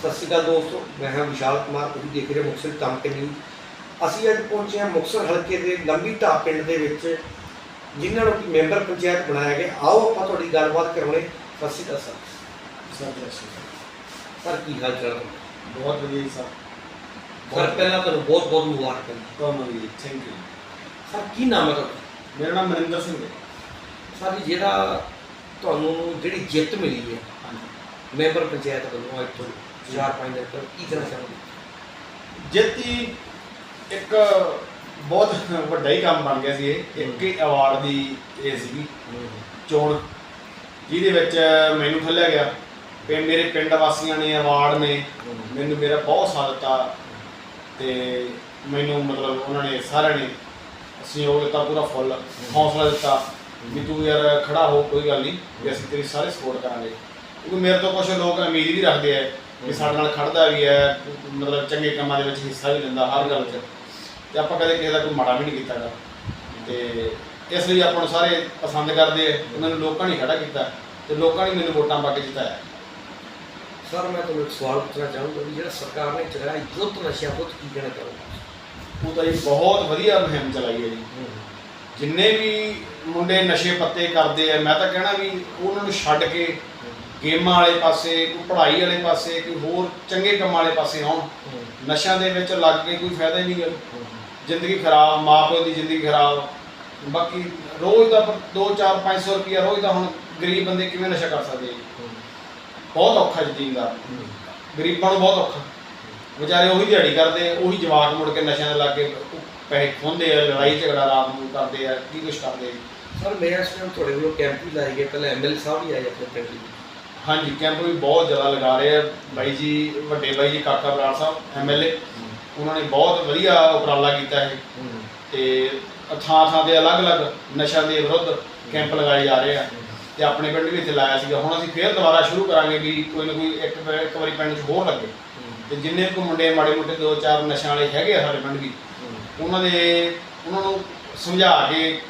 ਸਤਿ ਸ਼੍ਰੀ ਅਕਾਲ ਦੋਸਤੋ ਮੈਂ ਹਾਂ ਵਿਸ਼ਾਲ ਕੁਮਾਰ ਤੁਸੀਂ ਦੇਖ ਰਹੇ ਹੋ ਮੁਕਤਸਰ ਟਮਕੇ ਨਿਊਜ਼ ਅਸੀਂ ਅੱਜ ਪਹੁੰਚੇ ਹਾਂ ਮੁਕਤਸਰ ਹਲਕੇ ਦੇ ਲੰਬੀ ਢਾਬ ਪਿੰਡ ਦੇ ਵਿੱਚ ਜਿਨ੍ਹਾਂ ਨੂੰ ਕਿ ਮੈਂਬਰ ਪੰਚਾਇਤ ਬਣਾਇਆ ਗਿਆ। ਆਓ ਆਪਾਂ ਤੁਹਾਡੀ ਗੱਲਬਾਤ ਕਰਾਉਣੇ। ਸਤਿ ਸ਼੍ਰੀ ਅਕਾਲ ਸਰ। ਸਰ ਜੈ ਸ਼੍ਰੀ ਕੀ ਹਾਲ ਚਾਲ। ਬਹੁਤ ਵਧੀਆ ਜੀ ਸਰ। ਸਰ ਪਹਿਲਾਂ ਤੁਹਾਨੂੰ ਬਹੁਤ ਬਹੁਤ ਮੁਬਾਰਕਾਂ ਤੁਹਾਨੂੰ ਵੀ ਥੈਂਕ ਯੂ ਸਰ ਕੀ ਨਾਮ ਹੈ ਤੁਹਾਡਾ? ਮੇਰਾ ਨਾਮ ਮਨਿੰਦਰ ਸਿੰਘ ਹੈ। ਸਰ ਜਿਹੜਾ ਤੁਹਾਨੂੰ ਜਿਹੜੀ ਜਿੱਤ ਮਿਲੀ ਹੈ ਮੈਂਬਰ ਪੰਚਾਇਤ ਵੱਲੋਂ ਅੱਜ ਤੋਂ 4-5 ਦਿਨ ਪਹਿਲਾਂ ਕੀ ਕਹਿਣਾ ਚਾਹੁੰਦੇ ਜਿੱਤੀ ਇੱਕ ਬਹੁਤ ਵੱਡਾ ਹੀ ਕੰਮ ਬਣ ਗਿਆ ਸੀ ਇਹ। ਇੱਕ ਹੀ ਅਵਾਰਡ ਦੀ ਇਹ ਸੀਗੀ। ਚੋਣ ਜਿਹਦੇ ਵਿੱਚ ਮੈਨੂੰ ਥੱਲਿਆ ਗਿਆ। ਤੇ ਮੇਰੇ ਪਿੰਡ ਵਾਸੀਆਂ ਨੇ ਅਵਾਰਡ ਨੇ ਮੈਨੂੰ ਮੇਰਾ ਬਹੁਤ ਸਾਥ ਦਿੱਤਾ ਤੇ ਮੈਨੂੰ ਮਤਲਬ ਉਹਨਾਂ ਨੇ ਸਾਰਿਆਂ ਨੇ ਸਹਿਯੋਗ ਦਿੱਤਾ ਪੂਰਾ ਫੁੱਲ ਹੌਸਲਾ ਦਿੱਤਾ ਵੀ ਤੂੰ ਯਾਰ ਖੜਾ ਹੋ ਕੋਈ ਗੱਲ ਨਹੀਂ। ਵੀ ਅਸੀਂ ਤੇਰੀ ਸਾਰੇ ਸਪੋਰਟ ਕਰਾਂਗੇ। ਕਿਉਂਕਿ ਮੇਰੇ ਤੋਂ ਕੁਝ ਲੋਕ ਉਮੀਦ ਵੀ ਰੱਖਦੇ ਆ ਕਿ ਸਾਡੇ ਨਾਲ ਖੜਦਾ ਵੀ ਹੈ ਮਤਲਬ ਚੰਗੇ ਕੰਮਾਂ ਦੇ ਵਿੱਚ ਹਿੱਸਾ ਵੀ ਲੈਂਦਾ ਹਰ ਗੱਲ 'ਚ। ਤੇ ਆਪਾਂ ਕਦੇ ਕਿਸੇ ਦਾ ਕੋਈ ਮਾੜਾ ਵੀ ਨਹੀਂ ਕੀਤਾਗਾ ਤੇ ਇਸ ਲਈ ਆਪਾਂ ਨੂੰ ਸਾਰੇ ਪਸੰਦ ਕਰਦੇ ਆ। ਉਹਨਾਂ ਨੂੰ ਲੋਕਾਂ ਨੇ ਖੜਾ ਕੀਤਾ ਤੇ ਲੋਕਾਂ ਨੇ ਮੈਨੂੰ ਵੋਟਾਂ ਪਾ ਕੇ ਜਿਤਾਇਆ। ਸਰ ਮੈਂ ਤੁਹਾਨੂੰ ਇੱਕ ਸਵਾਲ ਪੁੱਛਣਾ ਚਾਹੂੰਗਾ ਵੀ ਜਿਹੜਾ ਸਰਕਾਰ ਨੇ ਚਲਾਇਆ ਯੁੱਧ ਨਸ਼ਿਆਂ ਤੋਂ ਕੀ ਕਹਿਣਾ ਚਾਹੋਗੇ? ਉਹ ਤਾਂ ਜੀ ਬਹੁਤ ਵਧੀਆ ਮੁਹਿੰਮ ਚਲਾਈ ਹੈ ਜੀ। ਜਿੰਨੇ ਵੀ ਮੁੰਡੇ ਨਸ਼ੇ ਪੱਤੇ ਕਰਦੇ ਆ ਮੈਂ ਤਾਂ ਕਹਿਣਾ ਵੀ ਉਹਨਾਂ ਨੂੰ ਛੱਡ ਕੇ ਗੇਮਾਂ ਵਾਲੇ ਪਾਸੇ, ਕੋਈ ਪੜ੍ਹਾਈ ਵਾਲੇ ਪਾਸੇ, ਕੋਈ ਹੋਰ ਚੰਗੇ ਕੰਮਾਂ ਵਾਲੇ ਪਾਸੇ ਆਉਣ, ਨਸ਼ਿਆਂ ਦੇ ਵਿੱਚ ਲੱਗ ਕੇ ਕੋਈ ਫਾਇਦਾ ਹੀ ਨਹੀਂ ਗਾ ਜ਼ਿੰਦਗੀ ਖਰਾਬ ਮਾਪਿਆਂ ਦੀ ਜ਼ਿੰਦਗੀ ਖਰਾਬ। ਬਾਕੀ ਰੋਜ਼ ਦਾ 2 4 500 ਰੁਪਇਆ ਰੋਜ਼ ਦਾ ਹੁਣ ਗਰੀਬ ਬੰਦੇ ਕਿਵੇਂ ਨਸ਼ਾ ਕਰ ਸਕਦੇ ਬਹੁਤ ਔਖਾ ਜੀ ਦਾ ਗਰੀਬਾਂ ਨੂੰ ਬਹੁਤ ਔਖਾ। ਵਿਚਾਰੇ ਉਹੀ ਦਿਹਾੜੀ ਕਰਦੇ ਉਹੀ ਜਵਾਕ ਮੁੜ ਕੇ ਨਸ਼ਿਆਂ ਦੇ ਲੱਗ ਪੈਸੇ ਖੋਹਦੇ ਆ, ਲੜਾਈ ਝਗੜਾ ਰਾਤ ਨੂੰ ਕਰਦੇ ਆ, ਕੀ ਕੁਛ ਕਰਦੇ ਆ ਸਰ ਮੇਰਾ ਇਸ ਤੁਹਾਡੇ ਵੱਲੋਂ ਕੈਂਪ ਵੀ ਲਾਏ ਗਏ ਪਹਿਲਾਂ ਐਮਐਲ ਸਾਹਿਬ ਵੀ ਆਏ ਆਪਣੇ ਪਿੰਡ ਹਾਂਜੀ ਕੈਂਪ ਵੀ ਬਹੁਤ ਜ਼ਿਆਦਾ ਲਗਾ ਰਹੇ ਆ। ਬਾਈ ਜੀ, ਵੱਡੇ ਬਾਈ ਜੀ, ਕਾਕਾ ਬਰਾੜ ਸਾਹਿਬ ਐਮਐਲਏ ਉਹਨਾਂ ਨੇ ਬਹੁਤ ਵਧੀਆ ਉਪਰਾਲਾ ਕੀਤਾ ਹੈ ਤੇ ਥਾਂ ਥਾਂ ਤੇ ਅਲੱਗ-ਅਲੱਗ ਨਸ਼ਿਆਂ ਦੇ ਵਿਰੁੱਧ ਕੈਂਪ ਲਗਾਏ ਜਾ ਰਹੇ ਆ। ਤੇ ਆਪਣੇ ਪਿੰਡ ਵੀ ਇੱਥੇ ਲਾਇਆ ਸੀਗਾ। ਹੁਣ ਅਸੀਂ ਫੇਰ ਦੁਬਾਰਾ ਸ਼ੁਰੂ ਕਰਾਂਗੇ ਵੀ ਕੋਈ ਨਾ ਕੋਈ ਇੱਕ ਇੱਕ ਵਾਰੀ ਪਿੰਡ 'ਚ ਹੋਰ ਲੱਗੇ। ਤੇ ਜਿੰਨੇ ਕੁ ਮੁੰਡੇ ਮਾੜੇ ਮੋਟੇ ਦੋ ਚਾਰ ਨਸ਼ਿਆਂ ਵਾਲੇ ਹੈਗੇ ਆ ਸਾਡੇ ਪਿੰਡ ਵੀ, ਉਹਨਾਂ ਦੇ ਉਹਨਾਂ ਨੂੰ ਸਮਝਾ ਕੇ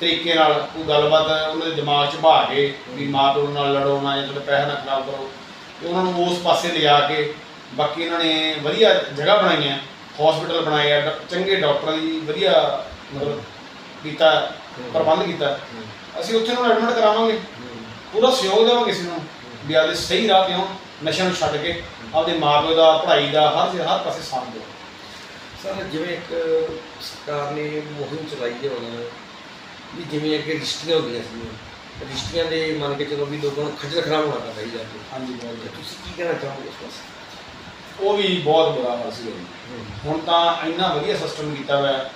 ਤਰੀਕੇ ਨਾਲ ਕੋਈ ਗੱਲਬਾਤ ਉਹਨਾਂ ਦੇ ਦਿਮਾਗ 'ਚ ਬਹਾ ਕੇ ਵੀ ਮਾਂ ਪਿਓ ਨਾਲ ਲੜੋ ਨਾ ਜਾਂ ਤੁਹਾਡੇ ਪੈਸੇ ਨਾ ਖਰਾਬ ਕਰੋ। ਤੇ ਉਹਨਾਂ ਨੂੰ ਉਸ ਪਾਸੇ ਲਿਜਾ ਕੇ ਬਾਕੀ ਇਹਨਾਂ ਨੇ ਵਧੀਆ ਜਗ੍ਹਾ ਬਣਾਈਆਂ ਹਸਪੀਟਲ ਬਣਾਏ ਆ ਚੰਗੇ ਡਾਕਟਰਾਂ ਦੀ ਵਧੀਆ ਮਤਲਬ ਕੀਤਾ ਪ੍ਰਬੰਧ ਕੀਤਾ। ਅਸੀਂ ਉੱਥੇ ਨੂੰ ਐਡਮਿਟ ਕਰਾਵਾਂਗੇ। ਪੂਰਾ ਸਹਿਯੋਗ ਦੇਵਾਂਗੇ ਕਿਸੇ ਨੂੰ ਵੀ ਆਪਦੇ ਸਹੀ ਰਾਹ ਤੇ ਆਉਣ ਨਸ਼ਿਆਂ ਨੂੰ ਛੱਡ ਕੇ ਆਪਦੇ ਮਾਂ ਪਿਓ ਦਾ ਪੜ੍ਹਾਈ ਦਾ ਹਰ ਹਰ ਪਾਸੇ ਸਾਥ ਦਿਓ ਸਰ ਜਿਵੇਂ ਇੱਕ ਸਰਕਾਰ ਨੇ ਮੁਹਿੰਮ ਚਲਾਈ ਹੈ ਉਹਨਾਂ ਵੀ ਜਿਵੇਂ ਅੱਗੇ ਰਜਿਸਟਰੀਆਂ ਹੁੰਦੀਆਂ ਸੀ ਰਜਿਸਟਰੀਆਂ ਦੇ ਮੰਨ ਕੇ ਚਲੋ ਵੀ ਲੋਕਾਂ ਨੂੰ ਖੱਜਲ ਖਰਾਬ ਹੋਣਾ ਪੈਂਦਾ ਸੀ ਜਾ ਕੇ। ਹਾਂਜੀ ਤੁਸੀਂ ਕੀ ਕਹਿਣਾ ਚਾਹੋਗੇ ਇਸ ਪਾਸੇ? ਉਹ ਵੀ ਬਹੁਤ ਬੁਰਾ ਹਾਲ ਸੀ ਹੁਣ ਤਾਂ ਇੰਨਾ ਵਧੀਆ ਸਿਸਟਮ ਕੀਤਾ ਹੋਇਆ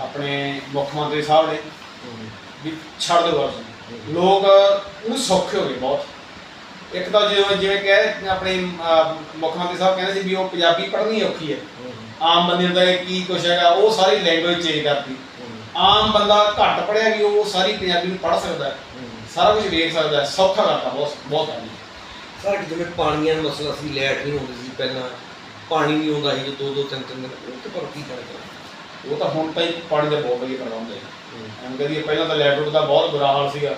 ਆਪਣੇ ਮੁੱਖ ਮੰਤਰੀ ਸਾਹਿਬ ਨੇ। ਵੀ ਛੱਡ ਦਿਓ ਬਸ ਲੋਕ ਉਹ ਸੌਖੇ ਹੋ ਗਏ ਬਹੁਤ। ਇੱਕ ਤਾਂ ਜਿਵੇਂ ਜਿਵੇਂ ਕਹੇ ਆਪਣੇ ਮੁੱਖ ਮੰਤਰੀ ਸਾਹਿਬ ਕਹਿੰਦੇ ਸੀ ਵੀ ਉਹ ਪੰਜਾਬੀ ਪੜ੍ਹਨੀ ਔਖੀ ਹੈ। ਆਮ ਬੰਦੇ ਦਾ ਕੀ ਕੁਛ ਹੈਗਾ ਉਹ ਸਾਰੀ ਲੈਂਗੁਏਜ ਚੇਂਜ ਕਰਤੀ। ਆਮ ਬੰਦਾ ਘੱਟ ਪੜ੍ਹਿਆ ਵੀ ਉਹ ਸਾਰੀ ਪੰਜਾਬੀ ਨੂੰ ਪੜ੍ਹ ਸਕਦਾ ਹੈ। ਸਾਰਾ ਕੁਝ ਵੇਖ ਸਕਦਾ ਹੈ। ਸੌਖਾ ਕਰਤਾ ਬਹੁਤ ਬਹੁਤ ਹੈ। ਜੀ ਸਰ ਜਿਵੇਂ ਪਾਣੀਆਂ ਦਾ ਮਸਲਾ ਸੀ ਲੈਟ ਨਹੀਂ ਹੁੰਦੀ ਸੀ ਪਹਿਲਾਂ ਪਾਣੀ ਨਹੀਂ ਆਉਂਦਾ ਸੀ ਜੋ ਦੋ ਦੋ ਤਿੰਨ ਤਿੰਨ ਦਿਨ ਉਹ ਤੇ ਪਰ ਕੀ ਚਾਹੋਗੇ ਉਹ ਤਾਂ ਹੁਣ ਤਾਂ ਹੀ ਪਾਣੀ ਦਾ ਬਹੁਤ ਵਧੀਆ ਪ੍ਰਬੰਧ ਹੈ। ਐਂ ਕਰੀਏ ਪਹਿਲਾਂ ਤਾਂ ਲੈਟਰੂਟ ਦਾ ਬਹੁਤ ਬੁਰਾ ਹਾਲ ਸੀਗਾ।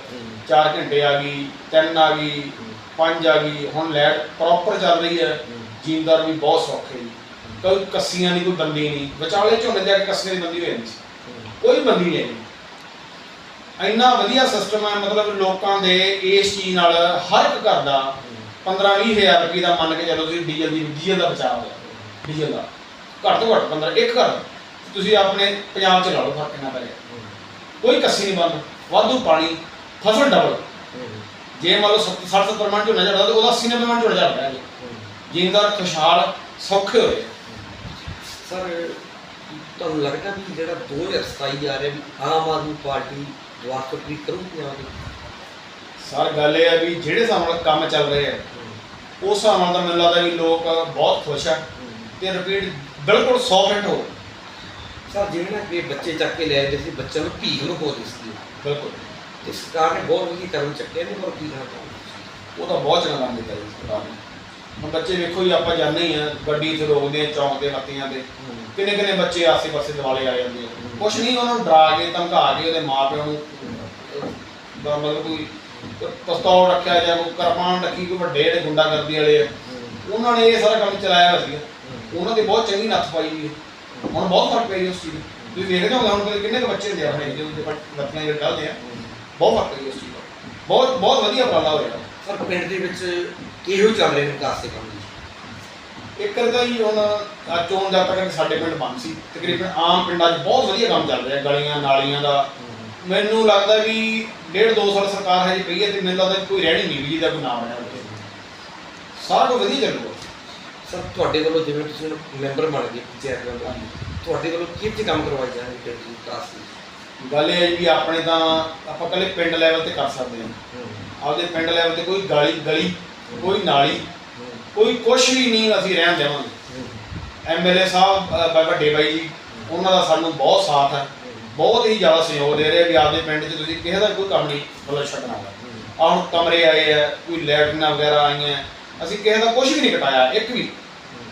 4 ਘੰਟੇ ਆ ਗਈ 3 ਆ ਗਈ 5 ਆ ਗਈ ਹੁਣ ਲਾਈਟ ਪ੍ਰੋਪਰ ਚੱਲ ਰਹੀ ਹੈ। ਜੀਂਦਾਰ ਵੀ ਬਹੁਤ ਸੌਖੇ ਜੀ ਕੋਈ ਕੱਸੀਆਂ ਦੀ ਕੋਈ ਬੰਦੀ ਨਹੀਂ। ਵਿਚਾਲੇ ਝੋਨੇ ਦੇ ਕੇ ਕੱਸੀਆਂ ਦੀ ਬੰਦੀ ਹੋ ਜਾਂਦੀ ਸੀ। ਕੋਈ ਬੰਦੀ ਨਹੀਂ ਇੰਨਾ ਵਧੀਆ ਸਿਸਟਮ ਹੈ, ਮਤਲਬ ਲੋਕਾਂ ਦੇ ਇਸ ਚੀਜ਼ ਨਾਲ ਹਰ ਇੱਕ ਘਰ ਦਾ 15 ਹਜ਼ਾਰ ਰੁਪਏ ਦਾ ਮੰਨ ਕੇ ਚੱਲੋ ਤੁਸੀਂ ਡੀਜ਼ਲ ਦੀ, ਡੀਜ਼ਲ ਦਾ ਬਚਾਅ ਹੋਇਆ ਡੀਜ਼ਲ ਦਾ। ਘੱਟ ਤੋਂ ਘੱਟ 15 ਇੱਕ ਘਰ ਤੁਸੀਂ ਆਪਣੇ ਪੰਜਾਬ 'ਚ ਲਾ ਲਓ, ਫ਼ਰਕ ਕਿੰਨਾ ਪੈ ਕੋਈ ਕੱਸੀ ਨਹੀਂ ਬੰਦ, ਵਾਧੂ ਪਾਣੀ, ਫਸਲ ਡਬਲ ਜੇ ਮੰਨ ਲਓ 60 70 ਮਣ ਝੋਨਾ ਝੜਦਾ, ਤਾਂ ਉਹਦਾ 80 90 ਮਣ ਝੋਨਾ ਝੜ ਰਿਹਾ ਜਿੰਦਾਰ ਖੁਸ਼ਹਾਲ, ਸੌਖੇ ਹੋਏ। ਸਰ ਤੁਹਾਨੂੰ ਲੱਗਦਾ ਵੀ ਜਿਹੜਾ 2027 ਆ ਰਿਹਾ ਵੀ ਆਮ ਆਦਮੀ ਪਾਰਟੀ ਜਵਾਬਦਰੀ ਕਰੂਗੀ ਆਮ ਸਰ ਗੱਲ ਇਹ ਹੈ ਵੀ ਜਿਹੜੇ ਹਿਸਾਬ ਨਾਲ ਕੰਮ ਚੱਲ ਰਹੇ ਆ ਉਸ ਹਿਸਾਬ ਨਾਲ ਤਾਂ ਮੈਨੂੰ ਲੱਗਦਾ ਵੀ ਲੋਕ ਬਹੁਤ ਖੁਸ਼ ਆ ਤੇ ਰਿਪੀਟ ਬਿਲਕੁਲ 100% ਹੋ ਸਰ ਜਿਵੇਂ ਨਾ ਕਿ ਬੱਚੇ ਚੱਕ ਕੇ ਲੈ ਜਾਂਦੇ ਸੀ ਬੱਚਿਆਂ ਨੂੰ ਭੀਖ ਨੂੰ ਹੋ ਰਹੀ ਸੀ। ਬਿਲਕੁਲ। ਤੇ ਸਰਕਾਰ ਨੇ ਬਹੁਤ ਵਧੀਆ ਕਦਮ ਚੱਕੇ ਨੇ ਪਰ ਕੀ ਚਾਹੁੰਦੇ ਉਹ ਤਾਂ ਬਹੁਤ ਚੰਗਾ ਕੰਮ ਕੀਤਾ ਜੀ ਸਰਕਾਰ ਨੇ। ਹੁਣ ਬੱਚੇ ਵੇਖੋ ਜੀ ਆਪਾਂ ਜਾਂਦੇ ਹੀ ਆ ਗੱਡੀ ਇੱਥੇ ਰੋਕਦੇ ਆ ਚੌਂਕ ਦੇ ਮੱਤੀਆਂ ਤੇ ਕਿੰਨੇ ਕਿੰਨੇ ਬੱਚੇ ਆਸੇ-ਪਾਸੇ ਦਿਵਾਲੇ ਆ ਜਾਂਦੇ ਆ। ਕੁਛ ਨਹੀਂ, ਉਹਨਾਂ ਨੂੰ ਡਰਾ ਕੇ ਧਮਕਾ ਕੇ ਉਹਦੇ ਮਾਪਿਆਂ ਨੂੰ ਦਾ ਮਤਲਬ ਕੋਈ ਪਿਸਤੌਲ ਰੱਖਿਆ ਜਾਂ ਕੋਈ ਕਿਰਪਾਨ ਰੱਖੀ, ਕੋਈ ਵੱਡੇ ਜਿਹੜੇ ਗੁੰਡਾਗਰਦੀ ਵਾਲੇ ਆ, ਉਹਨਾਂ ਨੇ ਇਹ ਸਾਰਾ ਕੰਮ ਚਲਾਇਆ ਹੋਇਆ ਸੀਗਾ। ਉਹਨਾਂ ਦੀ ਬਹੁਤ ਚੰਗੀ ਨੱਥ ਪਾਈ ਹੋਈ ਹੈ ਹੁਣ ਬਹੁਤ ਫ਼ਰਕ ਪੈ ਉਸ ਚੀਜ਼ ਨੂੰ। ਤੁਸੀਂ ਦੇਖਦੇ ਹੋ ਹੁਣ ਕੋਲ ਕਿੰਨੇ ਕੁ ਬੱਚੇ ਹੁੰਦੇ ਆ ਆਪਣੇ ਜਿਹਦੇ ਬੱਤੀਆਂ ਜਿਹੜੇ ਡਲਦੇ ਆ, ਬਹੁਤ ਫ਼ਰਕ ਪੈ ਉਸ ਚੀਜ਼ ਦਾ। ਬਹੁਤ ਬਹੁਤ ਵਧੀਆ ਉਪਰਾਲਾ ਹੋਇਆ। ਸਰ, ਪਿੰਡ ਦੇ ਵਿੱਚ ਕਿਹੋ ਚੱਲ ਰਹੇ ਨੇ ਵਿਕਾਸ ਦੇ ਕੰਮ? ਇੱਕ ਤਾਂ ਹੀ ਹੁਣ ਆਹ ਚੋਣ ਦਾ ਤੱਕ ਸਾਡੇ ਪਿੰਡ ਬੰਦ ਸੀ ਤਕਰੀਬਨ ਆਮ ਪਿੰਡਾਂ 'ਚ ਬਹੁਤ ਵਧੀਆ ਕੰਮ ਚੱਲ ਰਿਹਾ ਗਲੀਆਂ ਨਾਲੀਆਂ ਦਾ। ਮੈਨੂੰ ਲੱਗਦਾ ਵੀ ਡੇਢ ਦੋ ਸਾਲ ਸਰਕਾਰ ਹਜੇ ਪਈ ਹੈ ਤੇ ਮੈਨੂੰ ਲੱਗਦਾ ਕੋਈ ਰਹਿਣੀ ਨਹੀਂ ਵੀ ਜਿਹਦਾ ਕੋਈ ਨਾਮ ਬਣਿਆ ਉੱਥੇ ਸਾਰਾ ਕੁਝ ਵਧੀਆ ਚੱਲੂਗਾ। ਸਰ ਤੁਹਾਡੇ ਵੱਲੋਂ ਜਿਵੇਂ ਤੁਸੀਂ ਹੁਣ ਮੈਂਬਰ ਬਣ ਗਏ ਪੰਚਾਇਤ ਮੈਂਬਰ ਤੁਹਾਡੇ ਵੱਲੋਂ ਕੀ ਕੀ ਕੰਮ ਕਰਵਾਏ ਜਾਣਗੇ ਪਿੰਡ ਦੀ ਵਿਕਾਸ ਲਈ? ਗੱਲ ਇਹ ਹੈ ਜੀ ਵੀ ਆਪਣੇ ਤਾਂ ਆਪਾਂ ਕੱਲੇ ਪਿੰਡ ਲੈਵਲ ਤੇ ਕਰ ਸਕਦੇ ਹਾਂ। ਆਪਦੇ ਪਿੰਡ ਲੈਵਲ ਤੇ ਕੋਈ ਗਲੀ ਗਲੀ ਕੋਈ ਨਾਲੀ ਕੋਈ ਕੁਛ ਵੀ ਨਹੀਂ ਅਸੀਂ ਰਹਿਣ ਦੇਵਾਂਗੇ। ਐਮਐਲਏ ਸਾਹਿਬ ਅ, ਬ- ਵੱਡੇ ਬਾਈ ਜੀ ਉਹਨਾਂ ਦਾ ਸਾਨੂੰ ਬਹੁਤ ਸਾਥ ਹੈ। ਬਹੁਤ ਹੀ ਜ਼ਿਆਦਾ ਸਹਿਯੋਗ ਦੇ ਰਹੇ ਵੀ ਆਪਦੇ ਪਿੰਡ 'ਚ ਤੁਸੀਂ ਕਿਸੇ ਦਾ ਕੋਈ ਕੰਮ ਨਹੀਂ ਮਤਲਬ ਛੱਡਣਾ ਆਹ ਹੁਣ ਕਮਰੇ ਆਏ ਆ ਕੋਈ ਲੈਟਰੀਨਾਂ ਵਗੈਰਾ ਆਈਆਂ ਅਸੀਂ ਕਿਸੇ ਦਾ ਕੁਝ ਵੀ ਨਹੀਂ ਕਟਾਇਆ ਇੱਕ ਵੀ।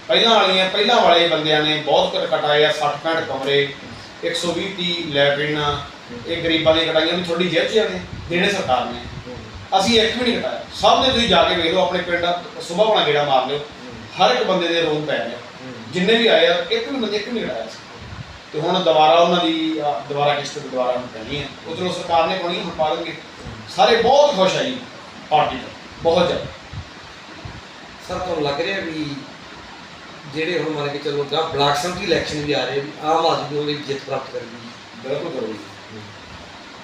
ਪਹਿਲਾਂ ਵਾਲੀਆਂ ਪਹਿਲਾਂ ਵਾਲੇ ਬੰਦਿਆਂ ਨੇ ਬਹੁਤ ਕਰ ਕਟਾਏ ਆ 60 65 ਕਮਰੇ 120 30 ਲੈਟਰੀਨਾਂ ਇਹ ਗਰੀਬਾਂ ਦੀਆਂ ਕਟਾਈਆਂ ਵੀ ਥੋੜੀ ਜਿਹੀ ਜਾਣੇ ਦੇਣੇ ਸਰਕਾਰ ਨੇ। ਅਸੀਂ ਇੱਕ ਵੀ ਨਹੀਂ ਕਟਾਇਆ ਸਭ ਨੇ ਤੁਸੀਂ ਜਾ ਕੇ ਵੇਖ ਲਓ ਆਪਣੇ ਪਿੰਡ ਸੁਬਾਹ ਬਣਾ ਗੇੜਾ ਮਾਰ ਲਿਓ। ਹਰ ਇੱਕ ਬੰਦੇ ਦੇ ਰੂਮ ਪੈ ਗਿਆ ਜਿੰਨੇ ਵੀ ਆਏ ਆ ਇੱਕ ਵੀ ਬੰਦੇ ਇੱਕ ਵੀ ਨਹੀਂ ਕਟਾਇਆ ਸੀ ਤੇ ਹੁਣ ਦੁਬਾਰਾ ਉਹਨਾਂ ਦੀ ਦੁਬਾਰਾ ਕਿਸ਼ਤ ਦੁਬਾਰਾ ਹੁਣ ਪੈਣੀ ਹੈ। ਚਲੋ ਸਰਕਾਰ ਨੇ ਪਾਉਣੀ ਹੁਣ ਪਾ ਦੇਣਗੇ। ਸਾਰੇ ਬਹੁਤ ਖੁਸ਼ ਆ ਜੀ ਪਾਰਟੀ ਤੋਂ। ਬਹੁਤ ਜ਼ਿਆਦਾ। ਸਰ ਤੁਹਾਨੂੰ ਲੱਗ ਰਿਹਾ ਵੀ ਜਿਹੜੇ ਹੁਣ ਮੰਨ ਕੇ ਚੱਲੋ ਗਾ ਬਲਾਕ ਸੰਮਤੀ ਇਲੈਕਸ਼ਨ ਵੀ ਆ ਰਹੇ ਵੀ ਆਮ ਆਦਮੀ ਉਹਦੀ ਜਿੱਤ ਪ੍ਰਾਪਤ ਕਰੇਗੀ ਬਿਲਕੁਲ ਕਰੂਗੀ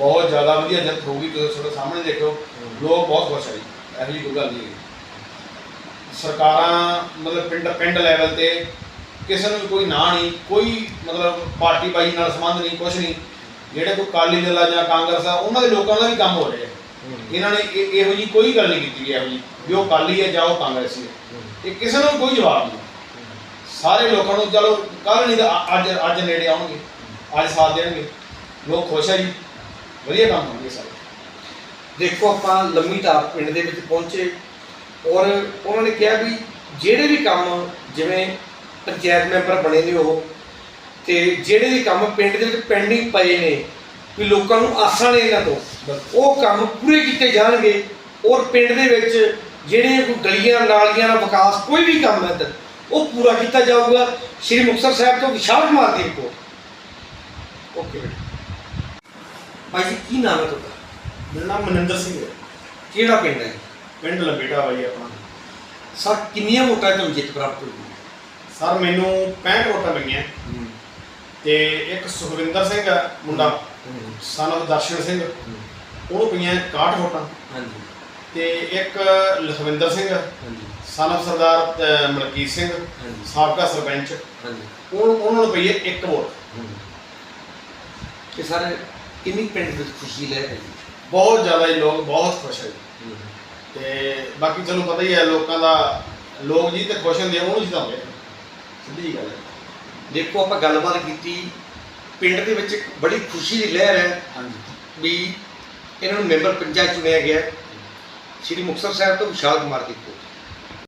ਬਹੁਤ ਜ਼ਿਆਦਾ ਵਧੀਆ ਜਿੱਤ ਹੋਊਗੀ ਤੁਸੀਂ ਤੁਹਾਡੇ ਸਾਹਮਣੇ ਦੇਖੋ ਲੋਕ ਬਹੁਤ ਖੁਸ਼ ਆ ਜੀ। ਇਹੋ ਜਿਹੀ ਕੋਈ ਗੱਲ ਨਹੀਂ ਹੈਗੀ। ਸਰਕਾਰਾਂ ਮਤਲਬ ਪਿੰਡ ਪਿੰਡ ਲੈਵਲ ਤੇ ਕਿਸੇ ਨੂੰ ਵੀ ਕੋਈ ਨਾਂ ਨਹੀਂ ਕੋਈ ਮਤਲਬ ਪਾਰਟੀ ਬਾਜੀ ਨਾਲ ਸੰਬੰਧ ਨਹੀਂ ਕੁਝ ਨਹੀਂ। ਜਿਹੜੇ ਕੋਈ ਕਾਲੀ ਦਲ ਆ ਜਾਂ ਕਾਂਗਰਸ ਆ ਉਹਨਾਂ ਦੇ ਲੋਕਾਂ ਦਾ ਵੀ ਕੰਮ ਹੋ ਰਿਹਾ। ਇਹਨਾਂ ਨੇ ਇਹ- ਇਹੋ ਜੀ ਕੋਈ ਗੱਲ ਨਹੀਂ ਕੀਤੀ ਇਹੋ ਜੀ ਵੀ ਉਹ ਕਾਲੀ ਹੈ ਜਾਂ ਉਹ ਕਾਂਗਰਸੀ ਹੈ। ਇਹ ਕਿਸੇ ਨੂੰ ਕੋਈ ਜਵਾਬ ਨਹੀਂ। ਸਾਰੇ ਲੋਕਾਂ ਨੂੰ ਚਲੋ ਕੱਲ ਨਹੀਂ ਤਾਂ ਅ- ਅੱਜ ਅੱਜ ਨੇੜੇ ਆਉਣਗੇ। ਅੱਜ ਸਾਥ ਦੇਣਗੇ। ਲੋਕ ਖੁਸ਼ ਆ ਜੀ। ਵਧੀਆ ਕੰਮ ਹੋਣਗੇ ਸਾਰੇ। ਦੇਖੋ ਆਪਾਂ ਲੰਮੀ ਧਾਰ ਪਿੰਡ ਦੇ ਵਿੱਚ ਪਹੁੰਚੇ ਔਰ ਉਹਨਾਂ ਨੇ ਕਿਹਾ ਵੀ ਜਿਹੜੇ ਵੀ ਕੰਮ ਜਿਵੇਂ ਪੰਚਾਇਤ ਮੈਂਬਰ ਬਣੇ ਨੇ ਉਹ ਤੇ ਜਿਹੜੇ ਵੀ ਕੰਮ ਪਿੰਡ ਦੇ ਵਿੱਚ ਪੈਂਡਿੰਗ ਪਏ ਨੇ ਵੀ ਲੋਕਾਂ ਨੂੰ ਆਸਾਂ ਨੇ ਇਹਨਾਂ ਤੋਂ, ਉਹ ਕੰਮ ਪੂਰੇ ਕੀਤੇ ਜਾਣਗੇ ਔਰ ਪਿੰਡ ਦੇ ਵਿੱਚ ਜਿਹੜੇ ਕੋਈ ਗਲੀਆਂ ਨਾਲੀਆਂ ਦਾ ਵਿਕਾਸ ਕੋਈ ਵੀ ਕੰਮ ਹੈ ਤਾਂ ਉਹ ਪੂਰਾ ਕੀਤਾ ਜਾਊਗਾ। ਸ਼੍ਰੀ ਮੁਕਤਸਰ ਸਾਹਿਬ ਤੋਂ ਵਿਸ਼ਾਲ ਕੁਮਾਰ ਦੀ ਰਿਪੋਰਟ ਓਕੇ ਬੇਟਾ ਭਾਈ ਜੀ ਕੀ ਨਾਮ ਹੈ ਤੁਹਾਡਾ? ਮੇਰਾ ਨਾਮ ਮਨਿੰਦਰ ਸਿੰਘ ਹੈ। ਕਿਹੜਾ ਪਿੰਡ ਹੈ? ਪਿੰਡ ਲੰਬੇਟਾ ਵਾ ਜੀ ਆਪਣਾ। ਸਰ ਕਿੰਨੀਆਂ ਵੋਟਾਂ ਤੋਂ ਜਿੱਤ ਪ੍ਰਾਪਤ ਹੋਈ? ਸਰ ਮੈਨੂੰ 65 ਵੋਟਾਂ ਪਈਆਂ ਤੇ ਇੱਕ ਸੁਖਵਿੰਦਰ ਸਿੰਘ ਆ ਮੁੰਡਾ। ਸਨ of ਦਰਸ਼ਨ ਸਿੰਘ। ਉਹਨੂੰ ਪਈਆਂ 61 ਵੋਟਾਂ। ਹਾਂਜੀ। ਤੇ ਇੱਕ ਲਖਵਿੰਦਰ ਸਿੰਘ ਹਾਂਜੀ। ਸਨ of ਸਰਦਾਰ ਮਲਕੀਤ ਸਿੰਘ। ਹਾਂਜੀ। ਸਾਬਕਾ ਸਰਪੰਚ। ਹਾਂਜੀ। ਉਹ ਉਹਨਾਂ ਨੂੰ ਪਈ ਹੈ ਇੱਕ ਵੋਟ। ਕਿ ਸਰ ਕਿੰਨੀ ਪਿੰਡ ਵਿੱਚ ਖੁਸ਼ੀ ਲੈ ਰਹੀ ਬਹੁਤ ਜ਼ਿਆਦਾ ਹੀ ਲੋਕ ਬਹੁਤ ਖੁਸ਼ ਹੈ ਜੀ। ਤੇ ਬਾਕੀ ਤੁਹਾਨੂੰ ਪਤਾ ਹੀ ਹੈ ਲੋਕਾਂ ਦਾ ਲੋਕ ਜੀ ਤੇ ਖੁਸ਼ ਹੁੰਦੇ ਆ ਉਹਨੂੰ ਜਿਤਾਉਂਦੇ ਆ। ਸਿੱਧੀ ਗੱਲ ਹੈ। ਦੇਖੋ ਆਪਾਂ ਗੱਲਬਾਤ ਕੀਤੀ ਪਿੰਡ ਦੇ ਵਿੱਚ ਇੱਕ ਬੜੀ ਖੁਸ਼ੀ ਦੀ ਲਹਿਰ ਹੈ ਹਾਂਜੀ। ਵੀ ਇਹਨਾਂ ਨੂੰ ਮੈਂਬਰ ਪੰਚਾਇਤ ਚੁਣਿਆ ਗਿਆ ਸ਼੍ਰੀ ਮੁਕਤਸਰ ਸਾਹਿਬ ਤੋਂ ਵਿਸ਼ਾਲ ਕੁਮਾਰ ਦੀ ਕੋਲ